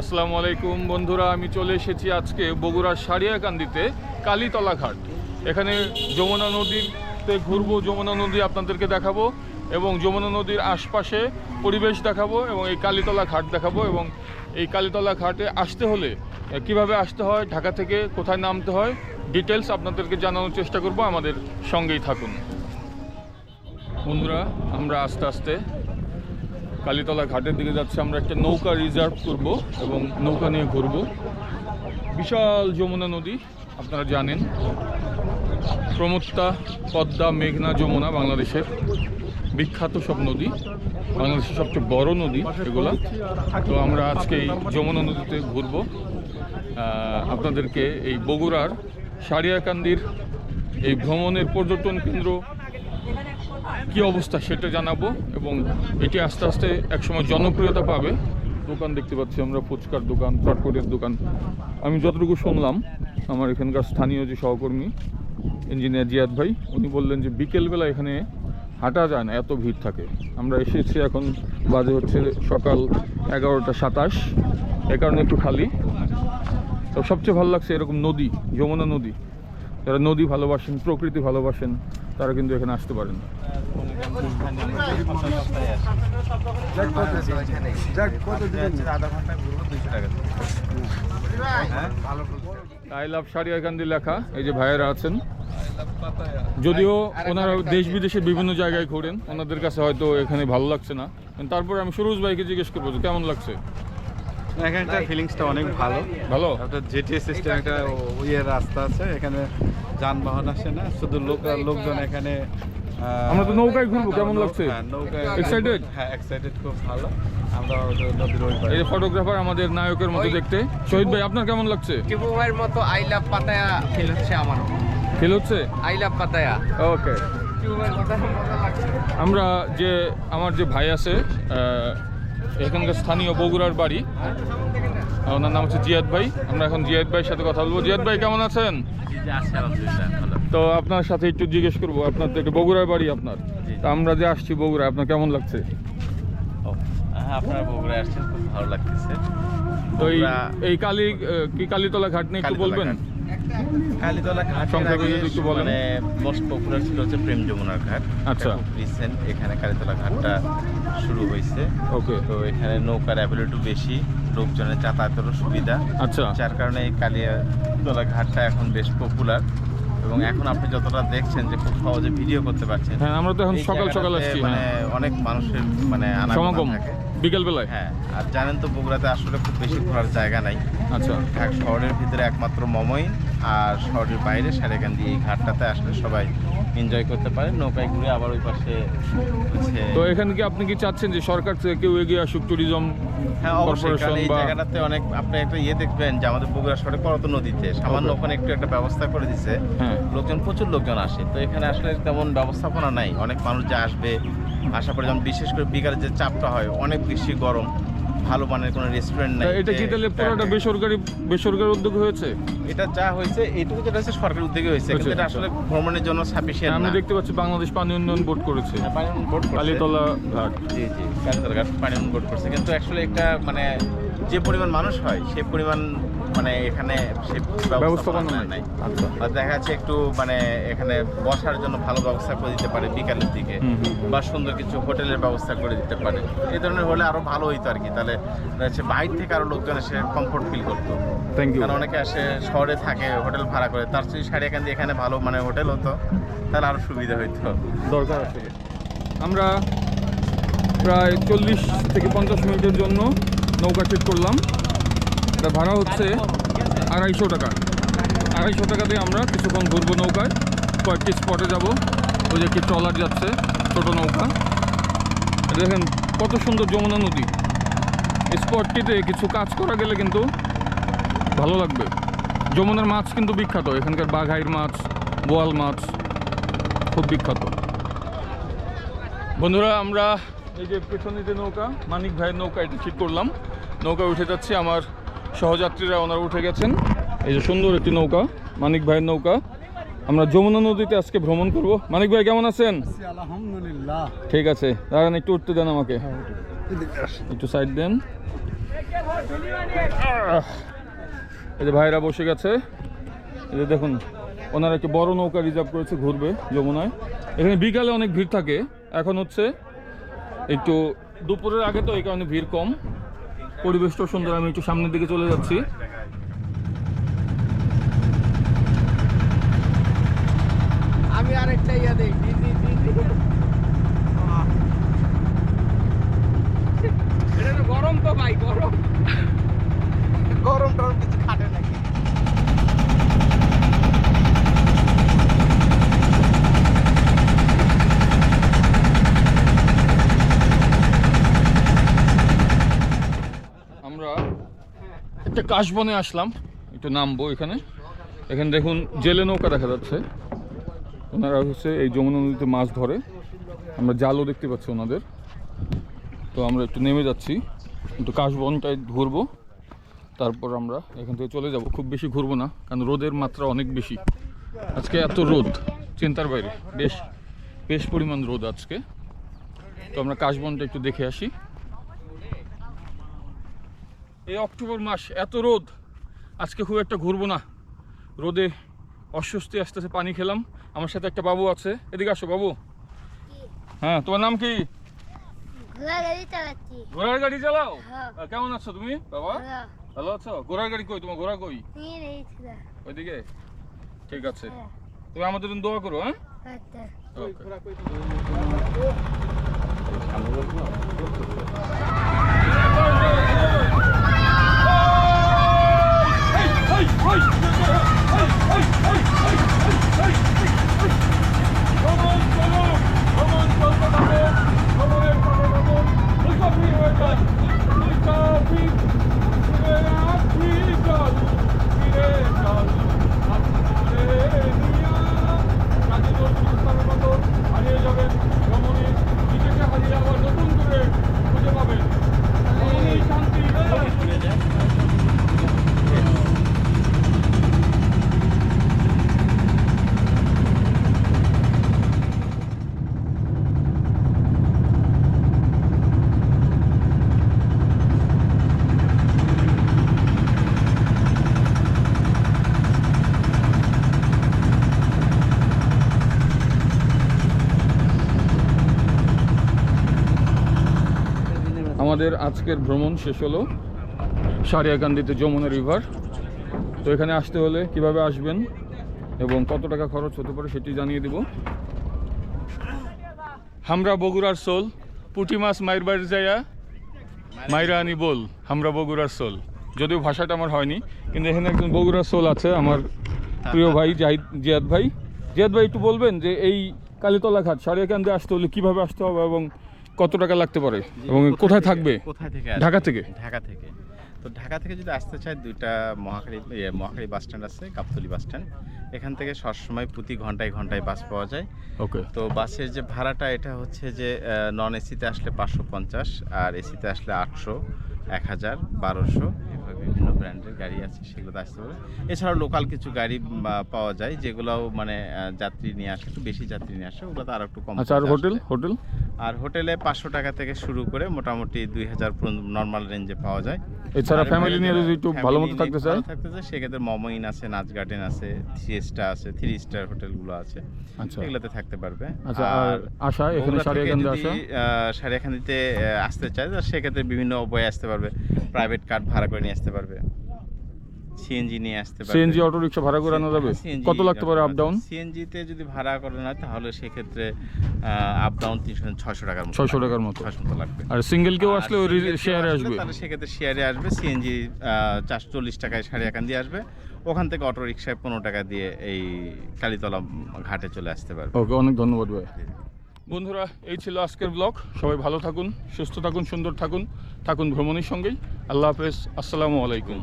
আসসালামু আলাইকুম বন্ধুরা, আমি চলে এসেছি আজকে বগুড়ার সারিয়াকান্দিতে কালীতলা ঘাট এখানে যমুনা নদীতে ঘুরবো, যমুনা নদী আপনাদেরকে দেখাবো এবং যমুনা নদীর আশপাশে পরিবেশ দেখাবো এবং এই কালীতলা ঘাট দেখাবো এবং এই কালীতলা ঘাটে আসতে হলে কীভাবে আসতে হয়, ঢাকা থেকে কোথায় নামতে হয় ডিটেলস আপনাদেরকে জানানোর চেষ্টা করব, আমাদের সঙ্গেই থাকুন। বন্ধুরা, আমরা আস্তে আস্তে কালীতলা ঘাটের দিকে যাচ্ছে, আমরা একটা নৌকা রিজার্ভ করব এবং নৌকা নিয়ে ঘুরব। বিশাল যমুনা নদী, আপনারা জানেন। প্রমত্তা পদ্মা, মেঘনা যমুনা বাংলাদেশের বিখ্যাত সব নদী, বাংলাদেশের সবচেয়ে বড় নদী এগুলো। তো আমরা আজকে এই যমুনা নদীতে ঘুরবো। আপনাদেরকে এই বগুড়ার সারিয়াকান্দির এই ভ্রমণের পর্যটন কেন্দ্র কি অবস্থা সেটা জানাব এবং এটি আস্তে আস্তে একসময় জনপ্রিয়তা পাবে। দোকান দেখতে পাচ্ছি আমরা, ফুচকার দোকান, চটপটের দোকান। আমি যতটুকু শুনলাম, আমার এখানকার স্থানীয় যে সহকর্মী, ইঞ্জিনিয়ার জিয়াদ ভাই, উনি বললেন যে বিকেলবেলা এখানে হাঁটা যায় না, এত ভিড় থাকে। আমরা এসেছি এখন বাজে হচ্ছে সকাল এগারোটা সাতাশ, এ কারণে একটু খালি। তো সবচেয়ে ভালো লাগছে এরকম নদী, যমুনা নদী। যারা নদী ভালোবাসেন, প্রকৃতি ভালোবাসেন তারা কিন্তু এখানে আসতে পারেন হ্যাঁ? আই লাভ সারিয়াকান্দি লেখা এই যে ভাইয়েরা আছেন। যদিও ওনারা দেশ বিদেশে বিভিন্ন জায়গায় ঘোরেন ওনাদের কাছে হয়তো এখানে ভালো লাগছে না। কিন্তু তারপরে আমি সুরজ ভাইকে জিজ্ঞেস করব কেমন লাগছে? এখানকার ফিলিংসটা অনেক ভালো। ভালো? একটা জেটিএস সিস্টেম একটা ইয়ে রাস্তা আছে এখানে যানবাহন আসে না শুধু লোক লোকজন এখানে আমরা তো নৌকায় ঘুরবো, কেমন লাগছে? হ্যাঁ, Excited? হ্যাঁ এক্সাইটেড খুব ভালো। আমরা নদীর ওই পারে। এই যে ফটোগ্রাফার আমাদের নায়কের মতো দেখতে। শহীদ ভাই আপনার কেমন লাগছে? টিপু ভাইয়ের মতো আই লাভ পাতায়া ফিল হচ্ছে আমার ফিল হচ্ছে? আই লাভ পাতায়া ওকে আমরা যে আমার যে ভাই আছে আহ, এখানকার স্থানীয় বগুড়ার বাড়ি। ওনার নাম হচ্ছে জিয়াদ ভাই। আমরা এখন জিয়াদ ভাইয়ের সাথে কথা বলব। জিয়াদ ভাই কেমন আছেন? তো আপনার সাথে একটু জিজ্ঞেস করব। আপনার তো একটু বগুড়ার বাড়ি আপনার। তা আমরা যে আসছি বগুড়া আপনার কেমন লাগছে? হ্যাঁ আপনারা বগুড়ায় আসছেন খুব ভালো লাগতেছে। তো এই কালী কি কালীতলা ঘাট নিয়ে একটু বলবেন। কালীতলা ঘাট। মানে মোস্ট পপুলার ছিল হচ্ছে প্রেম ঘাট। আচ্ছা। রিসেন্ট এখানে কালীতলা ঘাটটা শুরু হয়েছে। ওকে। তো এখানে নৌকার বেশি লোকজনের যাতায়াতেরও সুবিধা। আচ্ছা। যার কারণে এই ঘাটটা এখন বেশ পপুলার এবং এখন আপনি যতটা দেখছেন যে খুব সহজে ভিডিও করতে পারছেন হ্যাঁ আমরা তো এখন সকাল সকাল আসছি মানে হ্যাঁ অনেক মানুষের মানে সমাগম। থাকে। বিকেল বেলায় হ্যাঁ আর জানেন তো বগুড়াতে আসলে খুব বেশি ঘোরার জায়গা নাই। আচ্ছা। শহরের ভিতরে একমাত্র মমইন আর শহরের বাইরে সারেকান্দি এই ঘাটটাতে আসলে সবাই এনজয় করতে পারে। নৌকায় ঘুরে আবার ওই পাশে তো এখানে কি আপনি কি চাচ্ছেন যে সরকার থেকে কেউ এগিয়ে আসুক ট্যুরিজম হ্যাঁ অবশ্যই। কারণ এই জায়গাটাতে অনেক আপনি একটা ইয়ে দেখবেন যে আমাদের বগুড়া শহরে করত নদীতে সামান্য ওখানে একটু একটা ব্যবস্থা করে দিছে। হ্যাঁ। লোকজন প্রচুর লোকজন আসে। তো এখানে আসলে তেমন ব্যবস্থাপনা নাই। অনেক মানুষ যে আসবে আসার পরে যেমন বিশেষ করে বিকালে যে চাপটা হয় অনেক বেশি গরম। ভালো মানের কোনো রেস্টুরেন্ট নাই এটা কি তাহলে পুরোটা বেসরকারি বেসরকারি উদ্যোগ হয়েছে? এটা যা হয়েছে এইটুকু যেটা হচ্ছে সরকারি উদ্যোগে হয়েছে কিন্তু এটা আসলে ভ্রমণের জন্য সাফিসিয়েন্ট আমি না। দেখতে পাচ্ছি বাংলাদেশ পানি উন্নয়ন বোর্ড করেছে। হ্যাঁ, পানি উন্নয়ন বোর্ড করেছে। কালীতলা ঘাট। জি জি কালীতলা ঘাট পানি উন্নয়ন বোর্ড করছে। কিন্তু অ্যাকচুয়ালি একটা মানে যে পরিমাণ মানুষ হয় সেই পরিমাণ মানে এখানে ব্যবস্থাপনা নাই। আচ্ছা। আর দেখা যাচ্ছে একটু মানে এখানে বসার জন্য ভালো ব্যবস্থা করে দিতে পারে বিকালের দিকে। বা সুন্দর কিছু হোটেলের ব্যবস্থা করে দিতে পারে। এই ধরনের হলে আরও ভালো হইতো আর কি। তাহলে হচ্ছে বাইরে থেকে আরও লোকজন এসে কমফোর্ট ফিল করতো। কারণ অনেকে আসে শহরে থাকে হোটেল ভাড়া করে। তার যদি সারিয়াকান্দি এখানে ভালো মানে হোটেল হতো তাহলে আরও সুবিধা হইতো। দরকার আছে। আমরা প্রায় চল্লিশ থেকে পঞ্চাশ মিনিটের জন্য নৌকা ঠিক করলাম। এটা ভাড়া হচ্ছে আড়াইশো টাকা। আড়াইশো টাকা দিয়ে আমরা কিছুক্ষণ ঘুরবো নৌকায়। কয়েকটি স্পটে যাব। ওই যে একটি ট্রলার যাচ্ছে, ছোটো নৌকা। দেখেন কত সুন্দর যমুনা নদী। স্পটটিতে কিছু কাজ করা গেলে কিন্তু ভালো লাগবে। যমুনার মাছ কিন্তু বিখ্যাত। এখানকার বাঘাইর মাছ, বোয়াল মাছ খুব বিখ্যাত। বন্ধুরা, আমরা এই যে পেছনে যে নৌকা, মানিক ভাইয়ের নৌকা এটা ঠিক করলাম। নৌকা উঠে যাচ্ছে আমার সহযাত্রীরা ওনারা উঠে গেছেন। এই যে সুন্দর একটি নৌকা মানিক ভাইয়ের নৌকা। আমরা যমুনা নদীতে আজকে ভ্রমণ করব। মানিক ভাই কেমন আছেন? আলহামদুলিল্লাহ। ঠিক আছে দাঁড়ান একটু উঠতে দেন আমাকে। একটু সাইড দেন। এই যে ভাইরা বসে গেছে। এই যে দেখুন ওনারা একটি বড় নৌকা রিজার্ভ করেছে ঘুরবে যমুনায়। এখানে বিকালে অনেক ভিড় থাকে। এখন হচ্ছে একটু দুপুরের আগে তো এই কারণে ভিড় কম। পরিবেশটাও সুন্দর আমি একটু সামনের দিকে চলে যাচ্ছি আমি আরেকটা ইয়া দেই ডিজি ডিজি এটা তো গরম তো ভাই গরম গরম টরম কিছু খাটে নাকি আমরা একটা কাশবনে আসলাম। একটু নামবো এখানে। এখানে দেখুন জেলে নৌকা দেখা যাচ্ছে। ওনারা হচ্ছে এই যমুনা নদীতে মাছ ধরে। আমরা জালও দেখতে পাচ্ছি ওনাদের। তো আমরা একটু নেমে যাচ্ছি। একটু কাশবনটায় ঘুরবো। তারপর আমরা এখান থেকে চলে যাব। খুব বেশি ঘুরবো না, কারণ রোদের মাত্রা অনেক বেশি। আজকে এত রোদ, চিন্তার বাইরে। বেশ বেশ পরিমাণ রোদ আজকে। তো আমরা কাশবনটা একটু দেখে আসি। এই অক্টোবর মাস এত রোদ। আজকে খুব একটা ঘুরবো না। রোদে অস্বস্তি আস্তে আস্তে পানি খেলাম। আমার সাথে একটা বাবু আছে। এদিকে আসো বাবু। হ্যাঁ তোমার নাম কি? ঘোড়ার গাড়ি চালাও? হ্যাঁ। কেমন আছো তুমি বাবা? ভালো। ভালো আছো? ঘোড়ার গাড়ি কই? তোমার ঘোড়া কই? ওইদিকে? ঠিক আছে। হ্যাঁ। তুমি আমাদের জন্য দোয়া করো হ্যাঁ? আচ্ছা। はい আমাদের আজকের ভ্রমণ শেষ হলো সারিয়াকান্দিতে যমুনা রিভার। তো এখানে আসতে হলে কীভাবে আসবেন এবং কত টাকা খরচ হতে পারে সেটি জানিয়ে দেব। হামরা বগুড়ার সোল, পুঁটি মাছ মায়ের বাড়ি যাইয়া মাইরা আনি বল, হামরা বগুড়ার সোল। যদিও ভাষাটা আমার হয়নি, কিন্তু এখানে একজন বগুড়ার সোল আছে আমার প্রিয় ভাই জাহিদ, জিয়াদ ভাই। জিয়াদ ভাই, একটু বলবেন যে এই কালীতলা ঘাট, সারিয়াকান্দে আসতে হলে কীভাবে আসতে হবে এবং কত টাকা লাগতে পারে? এবং কোথায় থাকবে? কোথায় থেকে ঢাকা থেকে? ঢাকা থেকে। তো ঢাকা থেকে যদি আসতে চায় দুইটা মহাখালী ইয়ে, মহাখালী বাস স্ট্যান্ড আছে গাবতলি বাস স্ট্যান্ড। এখান থেকে সবসময় প্রতি ঘন্টায় ঘন্টায় বাস পাওয়া যায়। ওকে। তো বাসের যে ভাড়াটা এটা হচ্ছে যে নন এসিতে আসলে পাঁচশো পঞ্চাশ আর এসিতে আসলে আটশো এক হাজার বারোশো এভাবে বিভিন্ন ব্র্যান্ডের গাড়ি আছে সেগুলোতে আসতে পারে এছাড়াও লোকাল কিছু গাড়ি পাওয়া যায় যেগুলোও মানে যাত্রী নিয়ে আসে একটু বেশি যাত্রী নিয়ে আসে ওগুলোতে আরও একটু কম আচ্ছা আর হোটেল। হোটেল? আর হোটেলে পাঁচশো টাকা থেকে শুরু করে মোটামুটি দুই হাজার নর্মাল রেঞ্জে পাওয়া যায়। এছাড়া ফ্যামিলি নিয়ে যদি একটু ভালো মতো থাকতে চায়? থাকতে চায় সেক্ষেত্রে মমইন আছে নাচ গার্ডেন আছে থ্রি স্টার আছে থ্রি স্টার হোটেলগুলো আছে আচ্ছা। এগুলোতে থাকতে পারবে। আচ্ছা আর আশা এখানে সারিয়াকান্দে আসা? আহ, আসতে চায় সেক্ষেত্রে বিভিন্ন উপায়ে আসতে পারবে প্রাইভেট কার ভাড়া করে নিয়ে আসতে পারবে। সিএনজি নিয়ে আসতে পারবে। সিএনজি অটো রিক্সা ভাড়া করে আনা যাবে? কত লাগতে পারে আপ ডাউন সিএনজিতে যদি ভাড়া করেন হয় তাহলে সেক্ষেত্রে আপ ডাউন তিনশো ছয়শো টাকার মতো 600 টাকার মতো। ছয়শো মতো লাগবে। আর সিঙ্গেল কেউ আসলে শেয়ারে আসবে? তাহলে সেক্ষেত্রে শেয়ারে আসবে। সিএনজি চারশো চল্লিশ টাকায় সারিয়াকান দিয়ে আসবে। ওখান থেকে অটো রিক্সায় পনেরো টাকা দিয়ে এই কালীতলা ঘাটে চলে আসতে পারবে। ওকে অনেক ধন্যবাদ ভাই। বন্ধুরা এই ছিল আজকের ব্লগ সবাই ভালো থাকুন সুস্থ থাকুন সুন্দর থাকুন। থাকুন ভ্রমণের সঙ্গেই। আল্লাহ হাফেজ। আসসালামু আলাইকুম।